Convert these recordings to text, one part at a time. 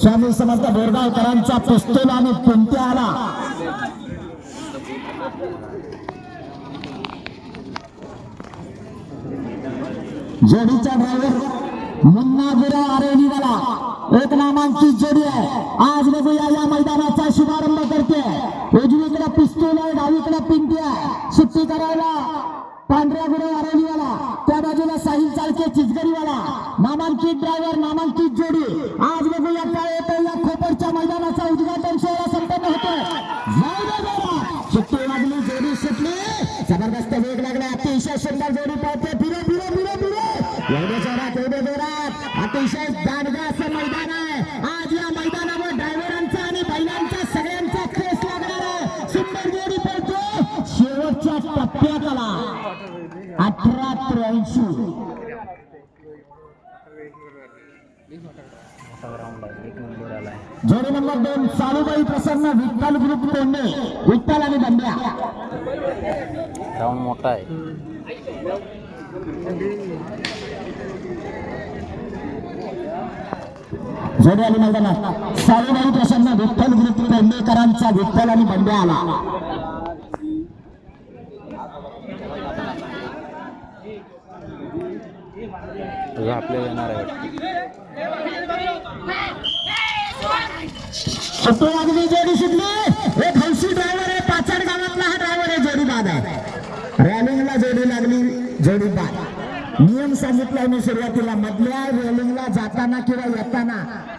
स्वामी समर्थ बोरगावकरांचा पिस्तूल आणि कोणत्या आला. जोडीचा ड्रायव्हर मुन्ना गुरव आरेलीवाला एक नामांकित जोडी आहे. आज बघूया या मैदानाचा शुभारंभ करते उजवीकडे पिस्तूल आहे डावीकडे पिंटी आहे. सुट्टी करायला पांढऱ्या गुरव आरेलीवाला त्या बाजूला साहिल चालके चिचगरीवाला नामांकित ड्रायव्हर नामांकित जोडी. आज बघूया काय येतं या खोपडच्या मैदानाचा उद्घाटन सोहळा संपन्न होतो सुट्टी लागली जोडी सुटली. जबरदस्त वेग लागला अतिशय सुंदर जोडी पाहते फिरे फिरे फिरे फिरे. एवढे जोरात एवढे जोरात. अतिशय दांडगा असं मैदान जोडी नंबर दोन सालूबाई प्रसन्न विठ्ठल ग्रुप कोंडे. विठ्ठल आणि बंड्या. ग्राउंड मोठा आहे. जोडी आली मैदानात. सालूबाई प्रसन्न विठ्ठल ग्रुप कोंडेकरांचा विठ्ठल आणि बंड्या आला. आपल्याला येणार आहे सुट्टी लागली जोडी सुटली एक हौशी ड्रायव्हर आहे पाचड गावातला हा ड्रायव्हर आहे जोडी बाद रॅलिंगला जोडी लागली जोडी बाद. नियम सांगितलाय मी सुरुवातीला मधल्या रेलिंगला जाताना किंवा येताना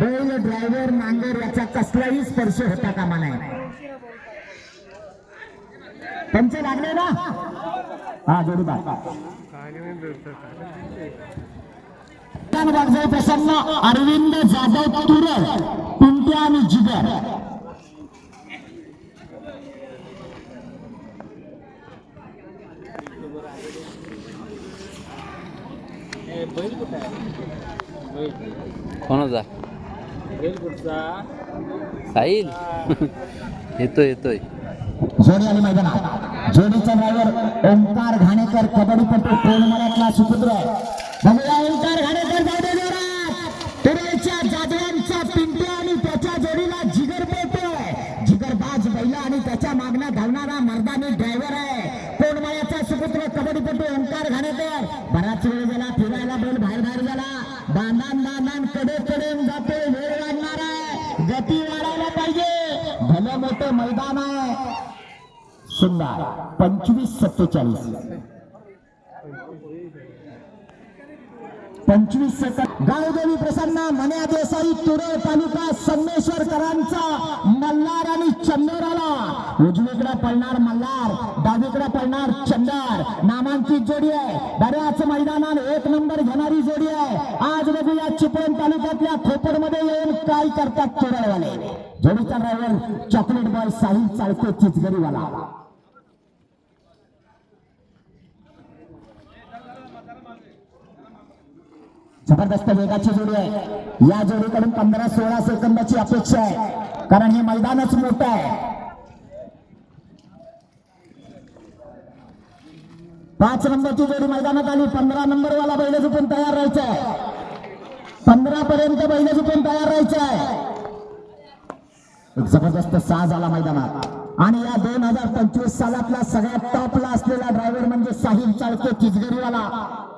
बैल ड्रायव्हर नांगर याचा कसलाही स्पर्श होता कामा नये. पंच लागले ना? हा जोडी वागजाई प्रसन्न अरविंद जाधव तुरळ पिंट्या आणि जिगर. कोणाचा? साहिल? येतोय येतोय. जोडी आली मैदानात. जोडीचा ड्रायव्हर ओंकार घाणेकर कबड्डीपटू टोलमळ्यातला सुपुत्र. बघूया ओंकार घाणेकर जाऊ दे जोरात तुरळच्या जाधवांचा पिंट्या आणि त्याच्या जोडीला जिगर पळतोय जिगरबाज बैला आणि त्याच्या मागणा धावणारा मर्दानी ड्रायव्हर आहे कोणमळ्याचा सुपुत्र कबड्डीपटू ओंकार घाणेकर बराच वेळ झाला फिरायला बैल बाहेर बाहेर झाला बांधान बांधानकडे कडे जातो वेळ लागणार आहे गती वाढायला पाहिजे भलं मोठं मैदान आहे सुंदर पंचवीस सत्तेचाळीस. पंचवीस सेकंद. गावदेवी प्रसन्न मन्या देसाई तुरळ तालुका संगमेश्वरकरांचा मल्हार आणि चंदोराला. आला उजवीकडे पळणार मल्हार डावीकडे पळणार चंदर. नामांकित जोडी आहे. बऱ्याच मैदानात एक नंबर घेणारी जोडी आहे. आज बघूया चिपळूण तालुक्यातल्या खोपडमध्ये येऊन काय करतात तुरळवाले जोडीचा driver chocolate boy Sahil Chalke चिचगरीवाला जबरदस्त वेगाची जोडी आहे. या जोडीकडून पंधरा सोळा सेकंदाची अपेक्षा आहे. कारण हे मैदानच मोठं आहे. पाच नंबरची जोडी मैदानात आली. पंधरा नंबर वाला बैल झुपून तयार राहायचं आहे. पंधरा पर्यंत बैल झुपून तयार राहायचं आहे. एक जबरदस्त साज आला मैदानात. आणि या दोन हजार पंचवीस सालातला सगळ्यात टॉपला असलेला ड्रायव्हर म्हणजे साहिल चाळके किचगरीवाला.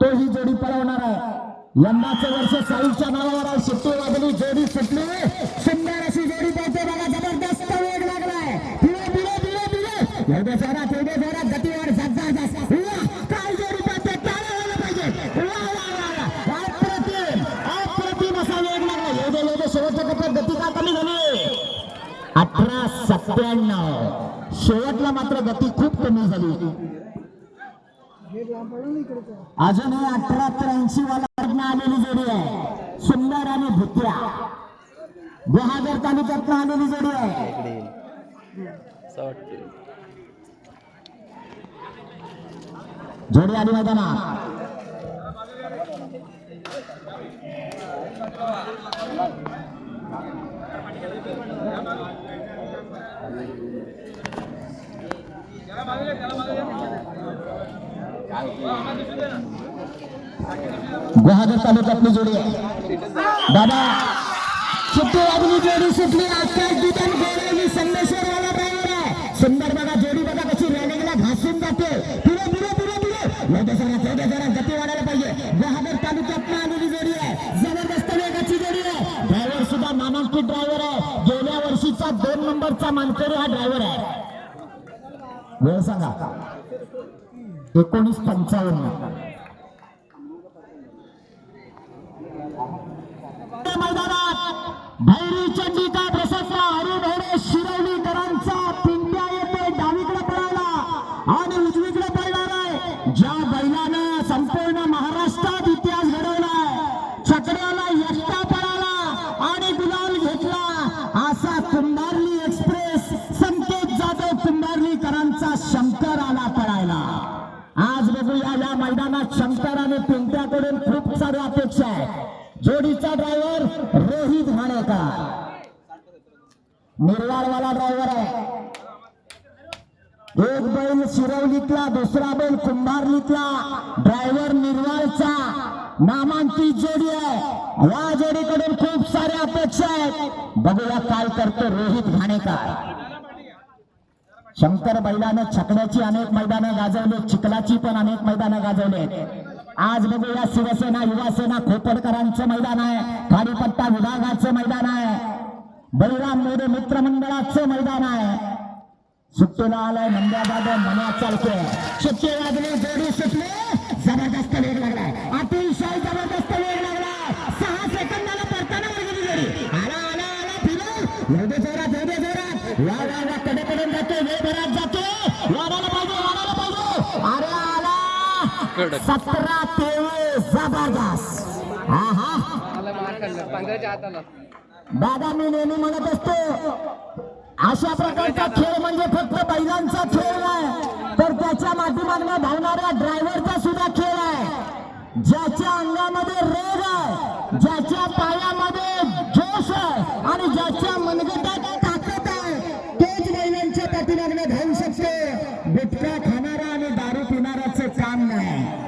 तो ही जोडी पळवणार आहे. यंदाचं वर्ष साईच्या नावावर आहे. सुट्टी वाजली जोडी सुटली. सुंदर अशी जोडी पाहते बघा जबरदस्त वेग लागलाय. फिरे फिरे फिरे फिरे एवढे जोरात एवढे गतीवर जास्त जास्त काय जोडी पाहते टाळ्या व्हायला पाहिजे. अप्रतिम अप्रतिम असा वेग लागला. एवढे एवढे शेवटच्या टप्प्यात गती का कमी झाली? अठरा सत्त्याण्णव. शेवटला मात्र गती खूप कमी झाली. अजूनही अठरा त्र्याऐंशी वाला लग्न आलेली जोडी आहे भुत्या गुहागर तालुक्यात आलेली जोडी आहे. जोडी आली मैदानात. गुहागर तालुक्यातली जोडी आहे. बाबा सुट्टी वाजली जोडी सुटली आजकाल दुकान गोळवली संदेश्वरवाला ड्रायव्हर आहे. सुंदर बघा जोडी बघा कशी रॅलिंगला घासून जाते. पुढे पुढे पुढे पुढे. एवढ्या जरा एवढ्या जरा गती वाढायला पाहिजे. गुहागर तालुक्यात आलेली जोडी आहे. जबरदस्त वेगाची जोडी आहे. ड्रायव्हर सुद्धा नामांकित ड्रायव्हर आहे. गेल्या वर्षीचा दोन नंबरचा मानकरी हा ड्रायव्हर आहे. वेळ सांगा. एकोणीस पंचावन्न. मैदानात भैरी प्रशस्त अरुण होणे शिरवलीकरांचा पिंट्या येते डावीकडे पळाला आणि उजवीकडे पळणार आहे ज्या बैलानं संपूर्ण महाराष्ट्रात इतिहास घडवलाय चकड्याला एकटा पळाला आणि गुलाल घेतला असा कुंभारली एक्सप्रेस संकेत जाधव कुंभारलीकरांचा शंकर आला पळायला आज बघूया या मैदानात शंकर आणि पिंट्याकडून खूप साऱ्या अपेक्षा आहे जोडीचा ड्रायव्हर रोहित घाणेकर निर्वाळवाला ड्रायव्हर आहे. एक बैल शिरवलीतला दुसरा बैल कुंभारलीतला. ड्रायव्हर निर्वाळचा. नामांकित जोडी आहे. या जोडीकडून खूप साऱ्या अपेक्षा आहेत. बघूया काय करतो रोहित घाणेकर. शंकर बैलानं छकड्याची अनेक मैदानं गाजवली चिखलाची पण अनेक मैदानं गाजवली आज बघूया शिवसेना युवासेना खोपडकरांचं मैदान आहे. खाडीपट्टा विभागाचं मैदान आहे. बळीराम मोरे मित्रमंडळाचं मैदान आहे. सुट्टीला आलाय नंद्याबाबा मना चालते सुट्टी वाजली जोडी सुटली. जबरदस्त वेग लागलाय. अतिशय जबरदस्त वेग लागलाय. सहा सेकंदाला परताना वर्गणी जोडी. आला आला आला फिरो एवढे जोरात एवढे जोरात. वा वा वा कडेकडून जातो वेळ भरात जातो. वाढायला पाहिजे वाढायला पाहिजे. अरे आला. कडक. सतरा तेवीस. जबरदस्त. हा हा पंधराच्या आत बाबा दादा मी नेहमी म्हणत असतो अशा प्रकारचा खेळ म्हणजे फक्त बैलांचा खेळ नाही तर त्याच्या माध्यमातून धावणाऱ्या ड्रायव्हरचा सुद्धा खेळ आहे. ज्याच्या अंगामध्ये रेग आहे ज्याच्या पायामध्ये जोश आहे आणि ज्याच्या मनगटात ताकद आहे तोच बैलांच्या पाठीमागणे धावू शकतो. गुटखा खाणारा आणि दारू पिणाराचं काम नाही.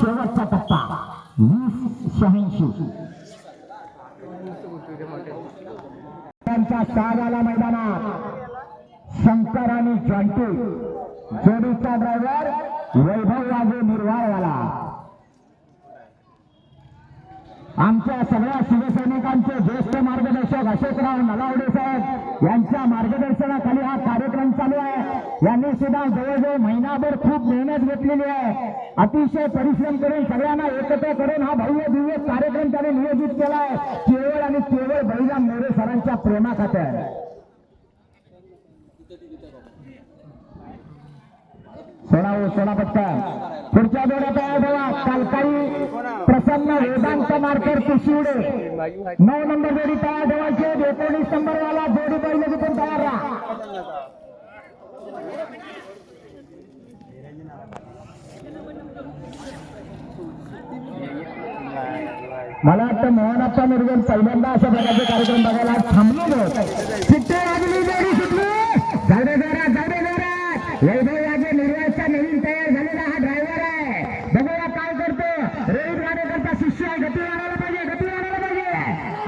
शेवटचा टप्पा. वीस शहाऐंशी. त्यांचा मैदानात शंकर आणि जॉन्टी जोडीचा ड्रायव्हर वैभव राजे निर्वाळवाला आमच्या सगळ्या शिवसैनिकांचे ज्येष्ठ मार्गदर्शक अशोकराव नलावडे साहेब यांच्या मार्गदर्शनाखाली हा कार्यक्रम चालू आहे. यांनी सुद्धा जवळजवळ महिनाभर खूप मेहनत घेतलेली आहे. अतिशय परिश्रम करून सगळ्यांना एकत्र करून हा भव्य दिव्य कार्यक्रम त्याने नियोजित केला आहे. केवळ आणि केवळ बळीराम मोरे सरांच्या प्रेमाखातर. सोडा हो सोडा पटकन पुढच्या जोड्या तयार ठेवा कालकाळी प्रसन्न वेदांत मार्कर पिशिवडे नऊ नंबर जोडी तयार ठेवायची एकोणीस नंबर वाला जोडी पहिले पण तयार राहा. मला वाटतं मोहनप्पा निर्गल पहिल्यांदा अशा प्रकारचे कार्यक्रम बघायला थांबलो. थांबलेलो चिट्टे वाजली जोडी सुटली जाऊ दे जोरात जाऊ दे जोरात वैभव यागे निर्वाळचा नवीन तयार झालेला हा ड्रायव्हर आहे बघूया काय करतो रोहित वाडेकरचा शिष्य आहे गती वाढायला पाहिजे गती वाढायला पाहिजे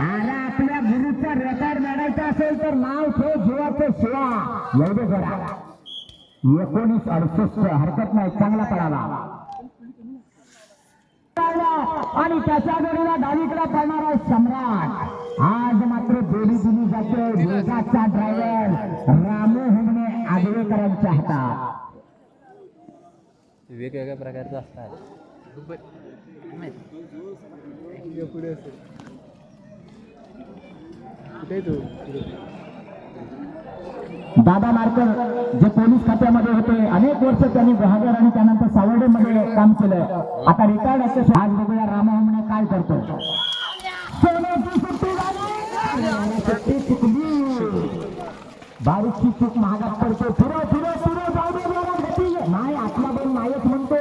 अरे आपल्या गुरुचा रेकॉर्ड काढायचा असेल तर नाव ठेव जीवाचं एवढे करा एकोणीस अडुसष्ट हरकत नाही चांगला पडाला आणि त्याच्या जोडीला डावीकडे पडणारा सम्राट. आज मात्र जोडी दिली जाते. वेगाचा ड्रायव्हर रामू हुमणे आगवेकरांच्या हातात. वेगवेगळ्या प्रकारचं असतात. पुढे असेल कुठे आहे तू? दादा मारकर जे पोलीस खात्यामध्ये होते अनेक वर्ष त्यांनी गुहागर आणि त्यानंतर सावर्डेमध्ये काम केलं आता रिटायर्ड असते आज बघूया रामहमने काय करतो बारीकची चूक महागात करतो फिरो फिरो फिरो जाऊ दे नाही आतला पण नायक म्हणतो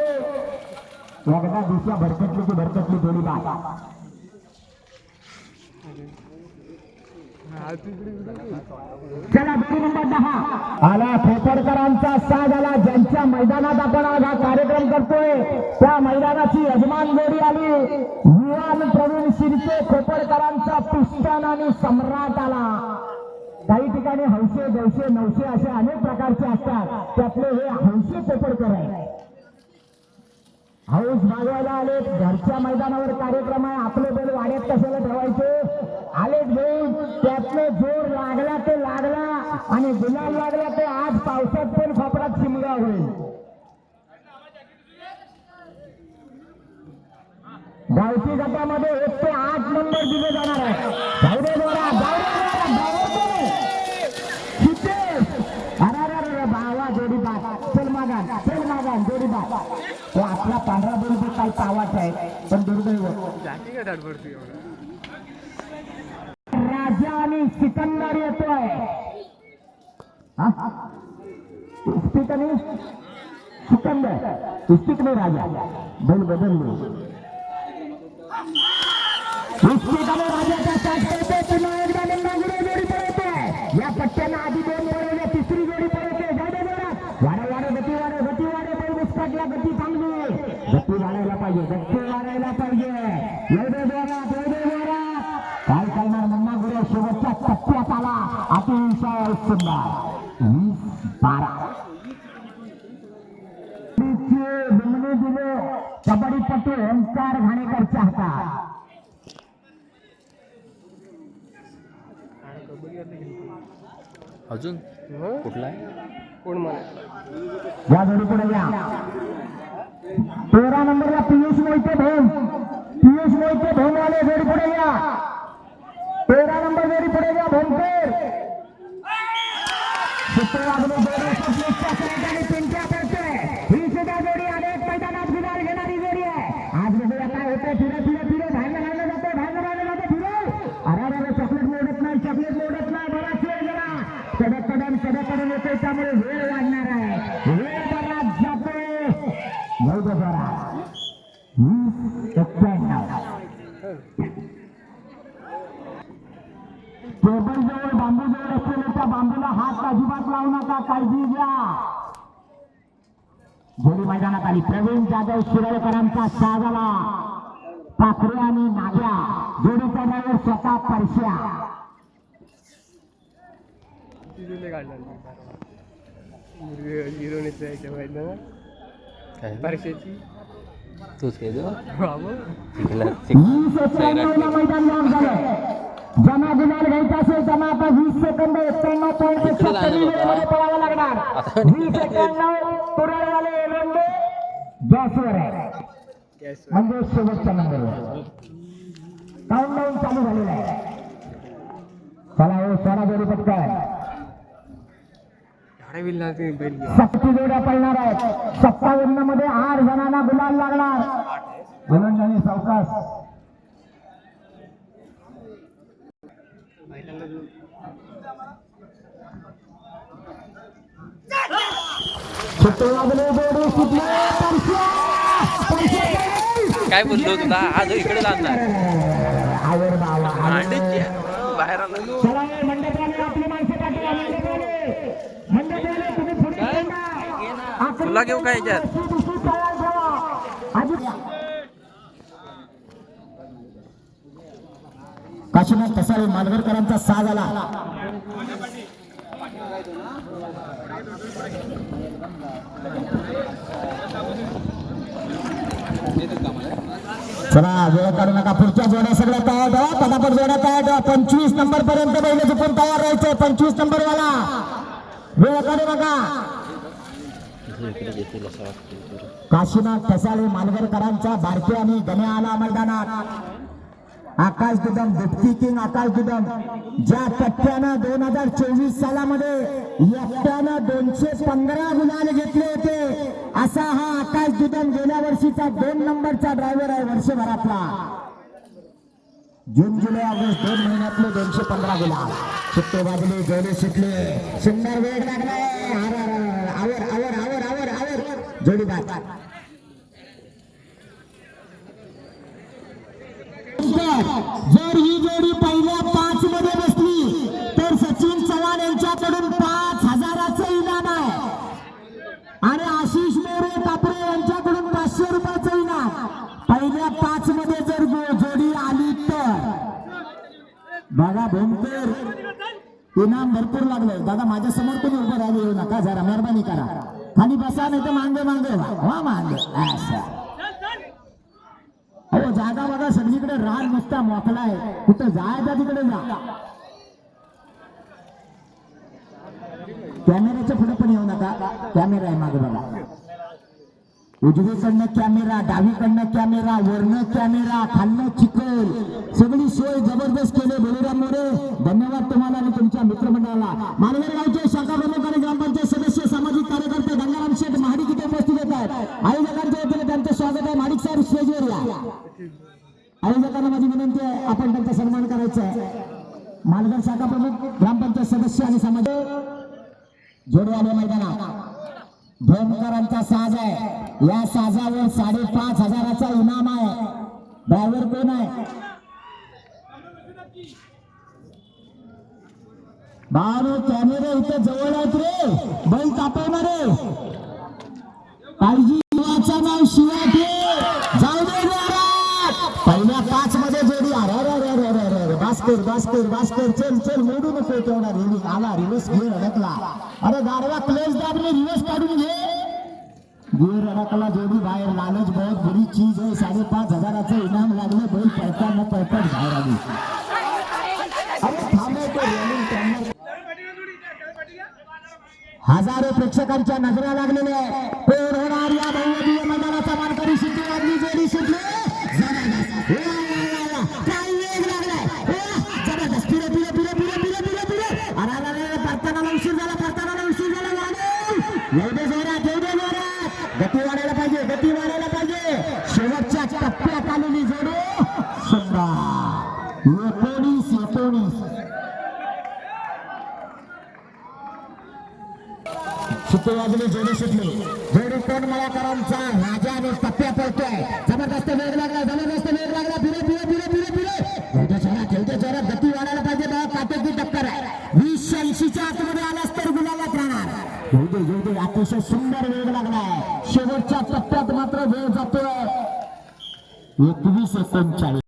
एकदा दुसऱ्या भरकटली की भरकटली थोडी बात हा तू इकडे कुठे? चला गाडी नंबर दहा आला खोपडकरांचा साज आला. ज्यांच्या मैदानात आपण आज हा कार्यक्रम करतोय त्या मैदानाची यजमान गोडी आली. युवान प्रवीण शिरके खोपडकरांचा पिस्टन आणि सम्राट आला. काही ठिकाणी हौशे गौशे नवशे असे अनेक प्रकारचे असतात. त्यातले हे हौशे खोपडकर आहे हौस मागवायला आले घरच्या मैदानावर कार्यक्रम आहे. आपले बैल वाड्यात कशाला ठेवायचे? आले घेऊन. त्यातनं जोर लागला ते लागला आणि गुलाल लागला ते आज पावसात पण खोपडात शिमगा होईल. गावठी गटामध्ये एक ते आठ नंबर दिले जाणार आहे जाऊ दे जोरा, जाऊ अरे बावा जोडी बात चल मागा चल मागा जोडी बात तो आपला पांढरा बरोबर काही पावाच आहे पण दुर्दैव. राजा आणि सिकंदर येतोय? इस्पिक आणि सिकंदर. इस्पिक नाही राजा. बैल बदललो इस्पिक आणि राजाचा साथ पुन्हा कबड्डीपटू ओंकार घाणेकरच्या हातात. आणि कबड्डी वाले घेतो अजून? हं? कुठला आहे? कोण मला या जोडी पुढे या. तेरा नंबरला पियुष मोहिते भोम. पियुष मोहिते जोडी पुढे या. तेरा नंबर भोमकर शुक्रवारी जोडी सतलुजच्या सैन्याने पिंट्या पडतोय ही सुद्धा जोडी अनेक मैदानात गुलाल घेणारी जोडी आहे आज बघूया काय होतंय फिरे फिरे फिरे बाहेर घाललं जातोय बाहेर घाललं जातोय फिरे अरे अरे अरे चॉकलेट मोडत नाही चॉकलेट मोडत नाही बराच वेळ गेला कडक कदम कडक कदम येतोय त्यामुळे वेळ वाढणार आहे वेळ बराच जातोय जाऊ दे जरा वीस एक्क्याण्णव टेबल जवळ बांबू जवळ असलेल्या त्या बांबूला हात नका काळजी घ्या जोडी मैदानात आली. प्रवीण जाधव शिरळकरांचा साजाला पाखरे आणि नाग्या. जोडीचा ड्रायव्हर स्वतः परश्या. परशाची तूच काय मैदान ज्यांना गुलाल घ्यायचा असेल त्यांना आता वीस सेकंद एक्क्याण्णव पॉईंट होतं. मध्ये पळावं लागणार. वीस एक्क्याण्णव तुरळवाले एलंडे गॅसवर आहे. म्हणजे शेवटच्या नंबरवर. काउंटडाऊन चालू झालेला आहे. चला हो सोळा जोडी घ्या सत्ती जोड्या पडणार आहेत. सत्तावन्नमध्ये आठ जणांना गुलाल लागणार. गोलंदाजी सावकाश बैलांना जो सुट्टे वाजले जोडी सुटले परश्या! परश्या गेली! काय बोललो तुला? आज इकडे आवर. बाहेर आला चला हे मंडपवाले आपली माणसं पाठवा मंडपवाले मंडपवाले तुम्ही पुढे थांबा. आखरी तुला घेऊ का याच्यात? दुसरी- दुसरी तयार ठेवा. आधी- काशीनाथ कसाळे मालवरकरांचा साज आला. चला वेळ काढू नका. पुढच्या जोड्या सगळ्या तयार ठेवा. पटापट जोड्या तयार ठेवा. पंचवीस नंबर पर्यंत बैल पण तयार राहायचे. पंचवीस नंबर वाला वेळ काढू नका. काशीनाथ कसाले मालवरकरांचा भारतीय आणि गण्या आला मैदानात. Akash Dudam deputy king Akash Dudam. ज्या टप्प्यानं दोन हजार चोवीस सालामध्ये एकट्यानं दोनशे पंधरा गुलाल घेतले होते असा हा आकाश दुदम गेल्या वर्षीचा दोन नंबरचा ड्रायव्हर आहे वर्षभरातला. जून जुलै ऑगस्ट दोन महिन्यातले दोनशे पंधरा गुलाल. सुट्टे बाजले जोडे सुटले सुंदर वेळ लागला आर, आर, आर, आवर आवर आवर आवर आवर. जोडीदार जर ही जोडी पहिल्या पाच मध्ये बसली तर सचिन चव्हाण यांच्याकडून पाच हजाराचं इनाम आहे आणि आशिष मोरे कापरे यांच्याकडून पाचशे रुपयाचं इनाम पहिल्या पाच मध्ये जर गो- जोडी आली तर बघा भोमकर इनाम दादा माझ्यासमोर कोणी उभं राहिले? येऊ नका जरा मेहरबानी करा. खाली बसा नाही तर मांगे मांगे वा. मांगे. हो जागा बघा सगळीकडे रान नुसता मोकलाय कुठं जायचा तिकडे जा. कॅमेऱ्याच्या पुढे पण येऊ नका. कॅमेरा आहे मागे बघा. उजवीकडनं कॅमेरा डावीकडनं कॅमेरा वरनं कॅमेरा खाल्लं चिखल. सगळी सोय जबरदस्त केली बळीराम मोरे. धन्यवाद तुम्हाला आणि तुमच्या मित्रमंडळाला. मानवेर गावचे शाखा प्रमुख आणि ग्रामपंचायत सदस्य सामाजिक कार्यकर्ते गंगाराम शेठ महाडिक इथे उपस्थित येत आहेत. आयोजकांच्या वतीने त्यांचं स्वागत आहे. महाडिक साहेब स्टेजवर या. आयोजकांना माझी विनंती आहे आपण त्यांचा सन्मान करायचा आहे. मालगड शाखा प्रमुख ग्रामपंचायत सदस्य आणि समाज जोडे आले भोमकरांचा साज आहे. या साजावर साडेपाच हजाराचा इनाम आहे. ड्रायव्हर कोण आहे? बाळू कॅमेरे इथे जवळ आहेत रे. बैल तापवणारे. काळजी शिवाचं नाव शिवा ठे जाऊ दे महाराज पहिल्या पाच मध्ये जोडी अरे अरे अरे अरे अरे अरे बास्कर बास्कर बास्कर चल चल मोडू नको तेवढा रिव्हर्स आला रिव्हर्स गिअर अडकला. अरे गाडवा क्लेज दाबले रिव्हर्स काढून घे. गिअर अडकला जोडी बाहेर. लालच बहुत बुरी चीज आहे. साडेपाच हजाराचं इनाम लागलं बैल पळता न पळता बाहेर आली. अरे थांबवतो हजारो प्रेक्षकांच्या नजरा लागलेल्या आहे कोण होणार या भव्य मैदानाचा मानकरी शिट्टी वाजली जोडी सुटली जबरदस्त. वा, वा, वा, वा. काय वेग लागलाय वा, जबरदस्त पिरे पिरे पिरे पिरे पिरे पिरे पिरे अरे अरे, अरे अरे, परतानाला उशीर झाला परतानाला उशीर झाला वाढव येऊ दे जोरात येऊ दे जोरात गती वाढायला पाहिजे गती वाढायला पाहिजे शेवटच्या टप्प्यात आलेली जोडी. सुंदर एकोणीस एकोणीस. सुट्टे वाजले जोडी सुटली. जोडी कोण मळाकरांचा राजा आणि टप्प्या पडतोय जबरदस्त वेग लागला जबरदस्त वेग लागला फिरे फिरे फिरे फिरे फिरे ठेवते जोरात ठेवते जोरात गती वाढायला पाहिजे बघा काटेकी टक्कर आहे वीस ऐंशीच्या आतमध्ये आलास तर गुलाबात राहणार येऊ दे येऊ दे अतिशय सुंदर वेग लागलाय. शेवटच्या टप्प्यात मात्र वेळ जातोय. एकवीस एकोणचाळीस.